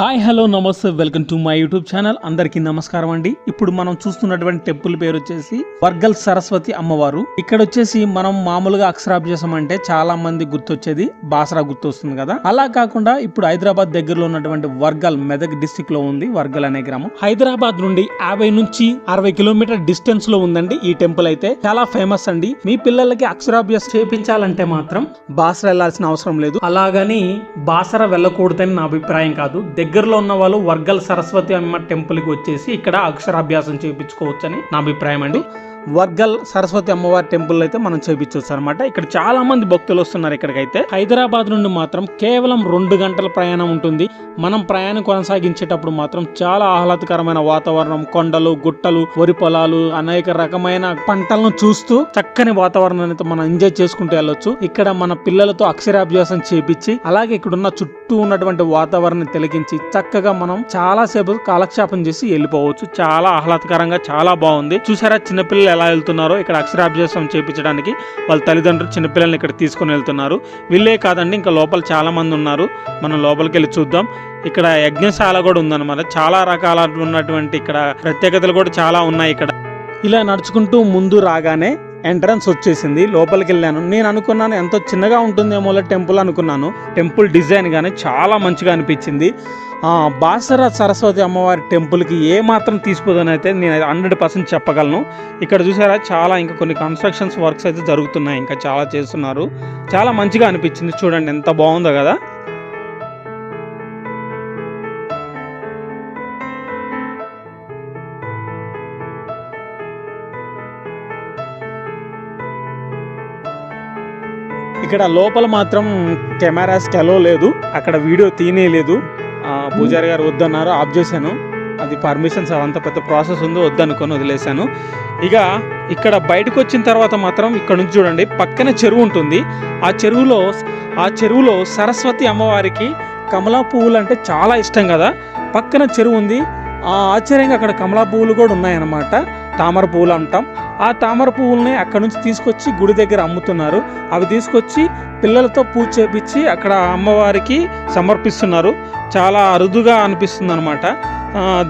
Hi hello నమస్తే welcome to my YouTube channel. అందరికీ నమస్కారం అండి. ఇప్పుడు మనం చూస్తున్నటువంటి టెంపుల్ పేరు వచ్చేసి వర్గల్ సరస్వతి అమ్మవారు. ఇక్కడ వచ్చేసి మనం మామూలుగా అక్షరాభ్యాసం అంటే చాలా మంది గుర్తొచ్చేది బాసరా గుర్తొస్తుంది కదా. అలా కాకుండా ఇప్పుడు హైదరాబాద్ దగ్గరలో ఉన్నటువంటి వర్గల్ మెదక్ డిస్టిక్లో ఉంది. వర్గల్ అనే గ్రామం. హైదరాబాద్ నుండి యాభై నుంచి అరవై కిలోమీటర్ డిస్టెన్స్లో ఉందండి ఈ టెంపుల్ అయితే. చాలా ఫేమస్ అండి. మీ పిల్లలకి అక్షరాభ్యాసం చేపించాలంటే మాత్రం బాసరా వెళ్ళాల్సిన అవసరం లేదు. అలాగని బాసరా వెళ్ళకూడదని నా అభిప్రాయం కాదు. దగ్గరలో ఉన్న వాళ్ళు వర్గల్ సరస్వతి అమ్మ టెంపుల్కి వచ్చేసి ఇక్కడ అక్షరాభ్యాసం చేయించుకోవచ్చని నా అభిప్రాయం అండి. వర్గల్ సరస్వతి అమ్మవారి టెంపుల్ అయితే మనం చూపించవచ్చు అనమాట ఇక్కడ చాలా మంది భక్తులు వస్తున్నారు ఇక్కడికైతే. హైదరాబాద్ నుండి మాత్రం కేవలం రెండు గంటల ప్రయాణం ఉంటుంది. మనం ప్రయాణం కొనసాగించేటప్పుడు మాత్రం చాలా ఆహ్లాదకరమైన వాతావరణం కొండలు గుట్టలు వరి పొలాలు అనేక రకమైన పంటలను చూస్తూ చక్కని వాతావరణాన్ని మనం ఎంజాయ్ చేసుకుంటూ వెళ్ళొచ్చు. ఇక్కడ మన పిల్లలతో అక్షరాభ్యాసం చేపించి అలాగే ఇక్కడ ఉన్న చుట్టూ ఉన్నటువంటి వాతావరణం తిలకించి చక్కగా మనం చాలా సేపు కాలక్షేపం చేసి వెళ్ళిపోవచ్చు. చాలా ఆహ్లాదకరంగా చాలా బాగుంది. చూసారా చిన్నపిల్లలు ఎలా వెళ్తున్నారో ఇక్కడ అక్షరాభ్యాసం చేపించడానికి వాళ్ళ తల్లిదండ్రులు చిన్నపిల్లల్ని ఇక్కడ తీసుకొని వెళ్తున్నారు. వీళ్ళే కాదండి ఇంకా లోపల చాలా మంది ఉన్నారు. మనం లోపలికి వెళ్ళి చూద్దాం. ఇక్కడ యజ్ఞశాల కూడా ఉందన్నమాట. చాలా రకాల ఉన్నటువంటి ఇక్కడ ప్రత్యేకతలు కూడా చాలా ఉన్నాయి ఇక్కడ. ఇలా నడుచుకుంటూ ముందు రాగానే ఎంట్రన్స్ వచ్చేసింది లోపలికి వెళ్ళాను. నేను అనుకున్నాను ఎంతో చిన్నగా ఉంటుందేమో టెంపుల్ అనుకున్నాను. టెంపుల్ డిజైన్ కానీ చాలా మంచిగా అనిపించింది. బాసర సరస్వతి అమ్మవారి టెంపుల్కి ఏ మాత్రం తీసిపోదని అయితే నేను హండ్రెడ్ పర్సెంట్ చెప్పగలను. ఇక్కడ చూసారా చాలా ఇంకా కొన్ని కన్స్ట్రక్షన్స్ వర్క్స్ అయితే జరుగుతున్నాయి ఇంకా చాలా చేస్తున్నారు. చాలా మంచిగా అనిపించింది. చూడండి ఎంత బాగుందో కదా. ఇక్కడ లోపల మాత్రం కెమెరాస్ కెలో లేదు. అక్కడ వీడియో తీనేయలేదు పూజారి గారు వద్దన్నారు. ఆఫ్ చేశాను. అది పర్మిషన్స్ అంత పెద్ద ప్రాసెస్ ఉందో వద్దనుకొని వదిలేశాను. ఇక ఇక్కడ బయటకు వచ్చిన తర్వాత మాత్రం ఇక్కడ నుంచి చూడండి పక్కన చెరువు ఉంటుంది. ఆ చెరువులో ఆ చెరువులో సరస్వతి అమ్మవారికి కమలా పువ్వులు అంటే చాలా ఇష్టం కదా. పక్కన చెరువు ఉంది. ఆ ఆశ్చర్యంగా అక్కడ కమలా పువ్వులు కూడా ఉన్నాయన్నమాట. తామర పువ్వులు అంటాం. ఆ తామర పువ్వుల్ని అక్కడ నుంచి తీసుకొచ్చి గుడి దగ్గర అమ్ముతున్నారు. అవి తీసుకొచ్చి పిల్లలతో పూజ చేపించి అక్కడ అమ్మవారికి సమర్పిస్తున్నారు. చాలా అరుదుగా అనిపిస్తుంది అనమాట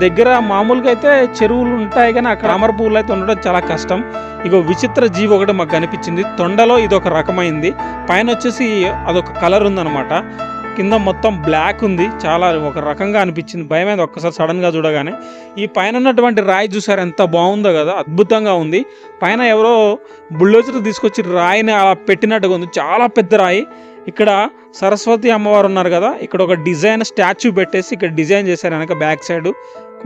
దగ్గర మామూలుగా అయితే చెరువులు ఉంటాయి కానీ అక్కడ అమర పువ్వులు అయితే ఉండడం చాలా కష్టం. ఇగో విచిత్ర జీవి ఒకటి మాకు కనిపించింది. తొండలో ఇది ఒక రకమైంది. పైన వచ్చేసి అదొక కలర్ ఉందన్నమాట. కింద మొత్తం బ్లాక్ ఉంది. చాలా ఒక రకంగా అనిపించింది. భయమైంది ఒక్కసారి సడన్గా చూడగానే. ఈ పైన ఉన్నటువంటి రాయి చూసారు? ఎంత బాగుందో కదా. అద్భుతంగా ఉంది. పైన ఎవరో బుల్డోజర్ తీసుకొచ్చి రాయిని అలా పెట్టినట్టుగా ఉంది. చాలా పెద్ద రాయి. ఇక్కడ సరస్వతి అమ్మవారు ఉన్నారు కదా. ఇక్కడ ఒక డిజైన్ స్టాచ్యూ పెట్టేసి ఇక్కడ డిజైన్ చేశారు వెనక బ్యాక్ సైడ్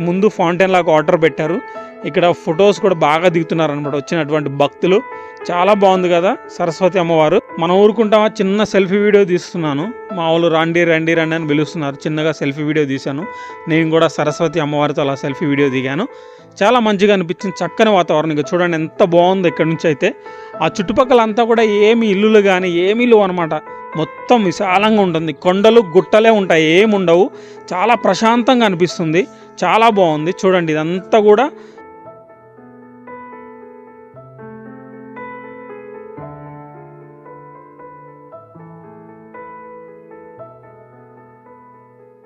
ముందు ఫౌంటైన్ లాగా ఆర్డర్ పెట్టారు. ఇక్కడ ఫొటోస్ కూడా బాగా దిగుతున్నారు అనమాట వచ్చినటువంటి భక్తులు. చాలా బాగుంది కదా సరస్వతి అమ్మవారు. మనం ఊరుకుంటామా? చిన్న సెల్ఫీ వీడియో తీస్తున్నాను. మా వాళ్ళు రండి రండి రండి అని పిలుస్తున్నారు. చిన్నగా సెల్ఫీ వీడియో తీశాను. నేను కూడా సరస్వతి అమ్మవారితో అలా సెల్ఫీ వీడియో దిగాను. చాలా మంచిగా అనిపించింది. చక్కని వాతావరణం. ఇక చూడండి ఎంత బాగుంది ఇక్కడ నుంచి అయితే. ఆ చుట్టుపక్కల అంతా కూడా ఏమి ఇల్లులు కానీ ఏమీ లేవు అనమాట మొత్తం విశాలంగా ఉంటుంది. కొండలు గుట్టలే ఉంటాయి. ఏమి ఉండవు చాలా ప్రశాంతంగా అనిపిస్తుంది. చాలా బాగుంది. చూడండి ఇదంతా కూడా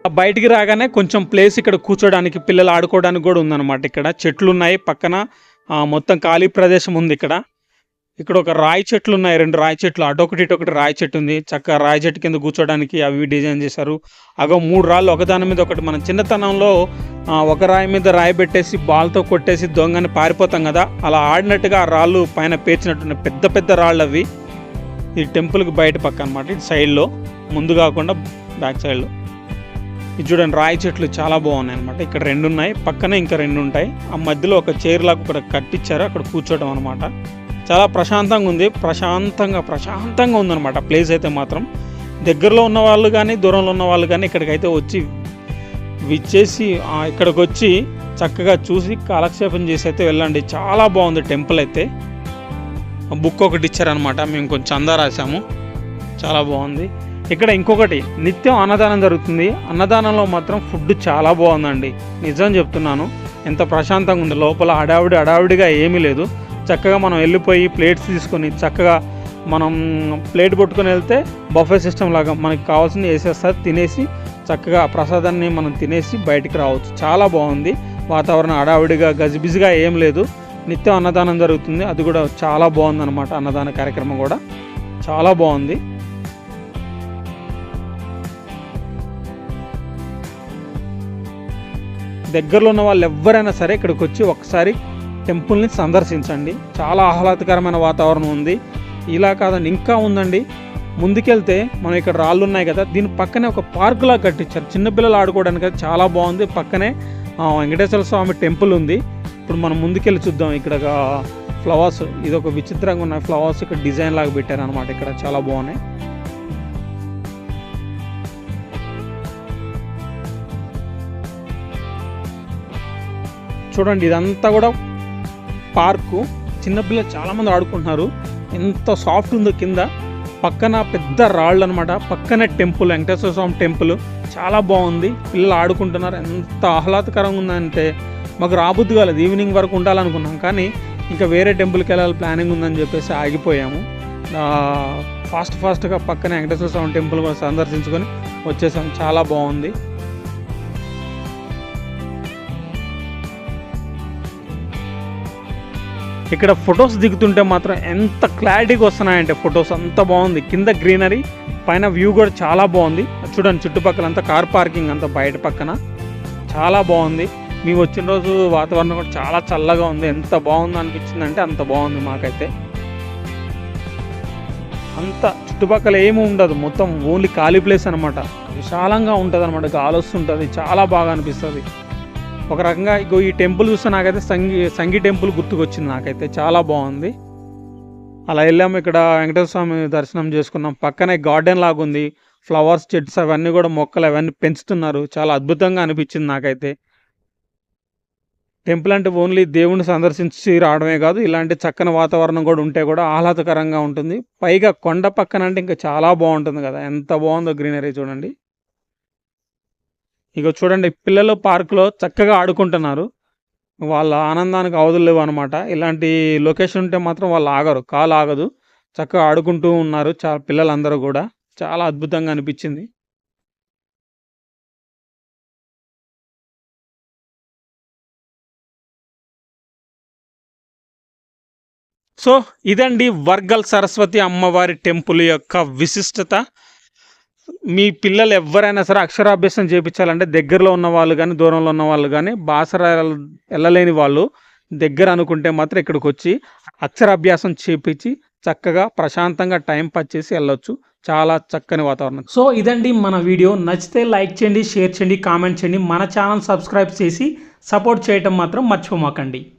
బయటికి రాగానే కొంచెం ప్లేస్ ఇక్కడ కూర్చోడానికి పిల్లలు ఆడుకోవడానికి కూడా ఉందన్నమాట ఇక్కడ. చెట్లు ఉన్నాయి పక్కన. ఆ, మొత్తం ఖాళీ ప్రదేశం ఉంది ఇక్కడ. ఇక్కడ ఒక రాయి చెట్లు ఉన్నాయి రెండు రాయి చెట్లు. అటొకటి ఇటొకటి రాయి చెట్టు ఉంది. చక్కగా రాయి చెట్టు కింద కూర్చోడానికి అవి డిజైన్ చేశారు. అగో మూడు రాళ్ళు ఒకదాని మీద ఒకటి. మన చిన్నతనంలో ఒక రాయి మీద రాయి పెట్టేసి బాల్తో కొట్టేసి దొంగని పారిపోతాం కదా. అలా ఆడినట్టుగా ఆ రాళ్ళు పైన పేర్చినట్టున్నాయి పెద్ద పెద్ద రాళ్ళు అవి ఈ టెంపుల్కి బయట పక్క అనమాట ఇటు సైడ్లో. ముందు కాకుండా బ్యాక్ సైడ్లో. ఇది చూడండి రాయి చెట్లు చాలా బాగున్నాయి అనమాట ఇక్కడ రెండు ఉన్నాయి పక్కనే ఇంకా రెండు ఉంటాయి. ఆ మధ్యలో ఒక చైర్ లాగా ఇక్కడ కట్టించారు అక్కడ కూర్చోవడం అనమాట చాలా ప్రశాంతంగా ఉంది ప్రశాంతంగా ప్రశాంతంగా ఉందన్నమాట ప్లేస్ అయితే మాత్రం. దగ్గరలో ఉన్న వాళ్ళు కానీ దూరంలో ఉన్న వాళ్ళు కానీ ఇక్కడికైతే వచ్చి విచ్చేసి ఇక్కడికి వచ్చి చక్కగా చూసి కాలక్షేపం చేసి అయితే వెళ్ళండి. చాలా బాగుంది టెంపుల్ అయితే. బుక్ ఒకటి ఇచ్చారనమాట మేము కొంచెం చందా రాసాము చాలా బాగుంది. ఇక్కడ ఇంకొకటి నిత్యం అన్నదానం జరుగుతుంది. అన్నదానంలో మాత్రం ఫుడ్ చాలా బాగుందండి. నిజం చెప్తున్నాను. ఎంత ప్రశాంతంగా ఉంది. లోపల అడావిడి హడావిడిగా ఏమీ లేదు. చక్కగా మనం వెళ్ళిపోయి ప్లేట్స్ తీసుకొని చక్కగా మనం ప్లేట్ పట్టుకొని వెళ్తే బఫే సిస్టమ్ లాగా మనకి కావాల్సింది వేసేస్తారు. తినేసి చక్కగా ప్రసాదాన్ని మనం తినేసి బయటికి రావచ్చు. చాలా బాగుంది. వాతావరణం హడావిడిగా గజిబిజిగా ఏం లేదు. నిత్యం అన్నదానం జరుగుతుంది. అది కూడా చాలా బాగుందనమాట అన్నదాన కార్యక్రమం కూడా. చాలా బాగుంది. దగ్గరలో ఉన్న వాళ్ళు ఎవరైనా సరే ఇక్కడికి వచ్చి ఒకసారి టెంపుల్ని సందర్శించండి. చాలా ఆహ్లాదకరమైన వాతావరణం ఉంది. ఇలా కాదండి ఇంకా ఉందండి. ముందుకెళ్తే మనం ఇక్కడ రాళ్ళు ఉన్నాయి కదా దీని పక్కనే ఒక పార్కులా కట్టించారు. చిన్నపిల్లలు ఆడుకోవడానికి అది చాలా బాగుంది. పక్కనే వెంకటేశ్వర స్వామి టెంపుల్ ఉంది. ఇప్పుడు మనం ముందుకెళ్ళి చూద్దాం ఇక్కడ ఫ్లవర్స్. ఇది ఒక విచిత్రంగా ఉన్న ఫ్లవర్స్ ఇక్కడ డిజైన్ లాగా పెట్టారు అనమాట ఇక్కడ చాలా బాగున్నాయి. చూడండి ఇదంతా కూడా పార్కు. చిన్నపిల్లలు చాలామంది ఆడుకుంటున్నారు. ఎంత సాఫ్ట్ ఉందో కింద. పక్కన పెద్ద రాళ్ళు అనమాట పక్కనే టెంపుల్ వెంకటేశ్వర స్వామి టెంపుల్. చాలా బాగుంది. పిల్లలు ఆడుకుంటున్నారు. ఎంత ఆహ్లాదకరంగా ఉందంటే మాకు రాబుద్ది కాలేదు. ఈవినింగ్ వరకు ఉండాలనుకున్నాం. కానీ ఇంకా వేరే టెంపుల్కి వెళ్ళాలి ప్లానింగ్ ఉందని చెప్పేసి ఆగిపోయాము. ఫాస్ట్ ఫాస్ట్గా పక్కనే వెంకటేశ్వర స్వామి టెంపుల్ కూడా సందర్శించుకొని వచ్చేసాం. చాలా బాగుంది. ఇక్కడ ఫొటోస్ దిగుతుంటే మాత్రం ఎంత క్లారిటీగా వస్తున్నాయంటే ఫొటోస్ అంత బాగుంది. కింద గ్రీనరీ పైన వ్యూ కూడా చాలా బాగుంది. చూడండి చుట్టుపక్కల అంతా కార్ పార్కింగ్ అంతా బయట పక్కన. చాలా బాగుంది. మేము వచ్చిన రోజు వాతావరణం కూడా చాలా చల్లగా ఉంది. ఎంత బాగుంది అనిపించిందంటే అంత బాగుంది మాకైతే. అంత చుట్టుపక్కల ఏమి ఉండదు. మొత్తం ఓన్లీ ఖాళీ ప్లేస్ అనమాట విశాలంగా ఉంటుంది అనమాట గాలి వస్తుంటుంది. చాలా బాగా అనిపిస్తుంది. ఒక రకంగా ఇగో ఈ టెంపుల్ చూస్తే నాకైతే సంగి సంగి టెంపుల్ గుర్తుకొచ్చింది నాకైతే. చాలా బాగుంది. అలా వెళ్ళాము ఇక్కడ వెంకటేశ్వర స్వామి దర్శనం చేసుకున్నాం. పక్కనే గార్డెన్ లాగా ఉంది ఫ్లవర్స్ చెట్స్ అవన్నీ కూడా మొక్కలు అవన్నీ పెంచుతున్నారు. చాలా అద్భుతంగా అనిపించింది నాకైతే. టెంపుల్ అంటే ఓన్లీ దేవుణ్ణి సందర్శించి రావడమే కాదు ఇలాంటి చక్కని వాతావరణం కూడా ఉంటే కూడా ఆహ్లాదకరంగా ఉంటుంది. పైగా కొండ పక్కన అంటే ఇంకా చాలా బాగుంటుంది కదా. ఎంత బాగుందో గ్రీనరీ చూడండి. ఇక చూడండి పిల్లలు పార్కులో చక్కగా ఆడుకుంటున్నారు. వాళ్ళ ఆనందానికి అవధులు లేవు అనమాట ఇలాంటి లొకేషన్ ఉంటే మాత్రం వాళ్ళు ఆగరు కాలు ఆగదు. చక్కగా ఆడుకుంటూ ఉన్నారు చాలా పిల్లలందరూ కూడా. చాలా అద్భుతంగా అనిపించింది. సో ఇదండి వర్గల్ సరస్వతి అమ్మవారి టెంపుల్ యొక్క విశిష్టత. మీ పిల్లలు ఎవరైనా సరే అక్షరాభ్యాసం చేయించాలంటే దగ్గరలో ఉన్న వాళ్ళు కానీ దూరంలో ఉన్న వాళ్ళు కానీ భాష వెళ్ళలేని వాళ్ళు దగ్గర అనుకుంటే మాత్రం ఇక్కడికి వచ్చి అక్షరాభ్యాసం చేపించి చక్కగా ప్రశాంతంగా టైం పాస్ చేసి వెళ్ళొచ్చు. చాలా చక్కని వాతావరణం. సో ఇదండి మన వీడియో. నచ్చితే లైక్ చేయండి షేర్ చేయండి కామెంట్ చేయండి. మన ఛానల్ సబ్స్క్రైబ్ చేసి సపోర్ట్ చేయటం మాత్రం మర్చిపోమాకండి.